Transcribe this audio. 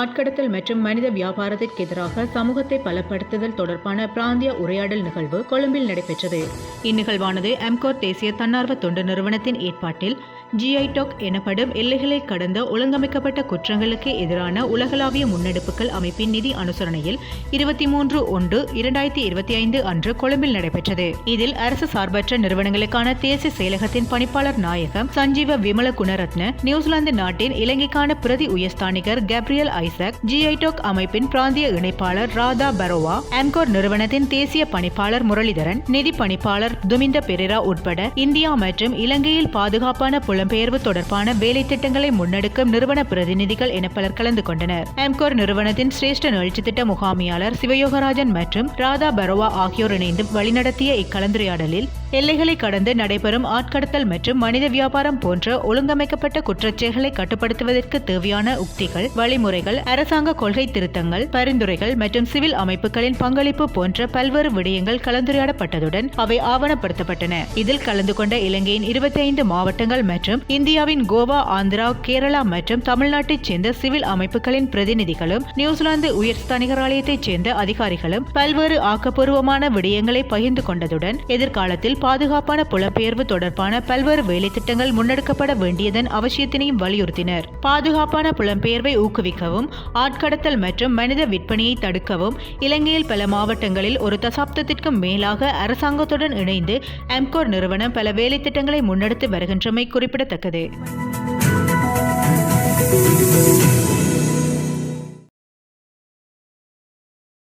ஆட்கடத்தல் மற்றும் மனித வியாபாரத்திற்கு எதிராக சமூகத்தை பலப்படுத்துதல் தொடர்பான பிராந்திய உரையாடல் நிகழ்வு கொழும்பில் நடைபெற்றது. இந்நிகழ்வானது எம்கோர் தேசிய தன்னார்வ தொண்டு நிறுவனத்தின் ஏற்பாட்டில் ஜிஐ டாக் எனப்படும் எல்லைகளை கடந்த ஒழுங்கமைக்கப்பட்ட குற்றங்களுக்கு எதிரான உலகளாவிய முன்னெடுப்புகள் அமைப்பின் நிதி அனுசரணையில் இருபத்தி மூன்று ஒன்று இரண்டாயிரத்தி இருபத்தி ஐந்து அன்று கொழும்பில் நடைபெற்றது. இதில் அரசு சார்பற்ற நிறுவனங்களுக்கான தேசிய செயலகத்தின் பணிப்பாளர் நாயகம் சஞ்சீவ விமல குணரத்ன நியூசிலாந்து நாட்டின் இலங்கைக்கான பிரதி உயர்ஸ்தானிகர் கேப்ரியல் ஐ ஐசக் ஜிஐடோக் அமைப்பின் பிராந்திய இணைப்பாளர் ராதா பரோவா ஆம்கோர் நிறுவனத்தின் தேசிய பணிப்பாளர் முரளிதரன் நிதி பணிப்பாளர் துமிந்த பெரேரா உட்பட இந்தியா மற்றும் இலங்கையில் பாதுகாப்பான புலம்பெயர்வு தொடர்பான வேலை திட்டங்களை முன்னெடுக்கும் நிறுவன பிரதிநிதிகள் என பலர் கலந்து கொண்டனர். அம்கோர் நிறுவனத்தின் சிரேஷ்ட நிகழ்ச்சி திட்ட முகாமியாளர் சிவயோகராஜன் மற்றும் ராதா பரோவா ஆகியோர் இணைந்து வழிநடத்திய இக்கலந்துரையாடலில் எல்லைகளை கடந்து நடைபெறும் ஆட்கடத்தல் மற்றும் மனித வியாபாரம் போன்ற ஒழுங்கமைக்கப்பட்ட குற்றச்செயல்களை கட்டுப்படுத்துவதற்கு தேவையான உக்திகள் வழிமுறைகள் அரசாங்க கொள்கை திருத்தங்கள் பரிந்துரைகள் மற்றும் சிவில் அமைப்புகளின் பங்களிப்பு போன்ற பல்வேறு விடயங்கள் கலந்துரையாடப்பட்டதுடன் அவை ஆவணப்படுத்தப்பட்டன. இதில் கலந்து கொண்ட இலங்கையின் இருபத்தி ஐந்து மாவட்டங்கள் மற்றும் இந்தியாவின் கோவா ஆந்திரா கேரளா மற்றும் தமிழ்நாட்டைச் சேர்ந்த சிவில் அமைப்புகளின் பிரதிநிதிகளும் நியூசிலாந்து உயர்ஸ்தானிகர் ஆலயத்தைச் சேர்ந்த அதிகாரிகளும் பல்வேறு ஆக்கப்பூர்வமான விடயங்களை பகிர்ந்து கொண்டதுடன் எதிர்காலத்தில் பாதுகாப்பான புலம்பெயர்வு தொடர்பான பல்வேறு வேலைத்திட்டங்கள் முன்னெடுக்கப்பட வேண்டியதன் அவசியத்தினையும் வலியுறுத்தினர். பாதுகாப்பான புலம்பெயர்வை ஊக்குவிக்கவும் ஆட்கடத்தல் மற்றும் மனித விற்பனையை தடுக்கவும் இலங்கையில் பல மாவட்டங்களில் ஒரு தசாப்தத்திற்கும் மேலாக அரசாங்கத்துடன் இணைந்து எம்கோர் நிறுவனம் பல வேலைத்திட்டங்களை முன்னெடுத்து வருகின்றமை குறிப்பிடத்தக்கது.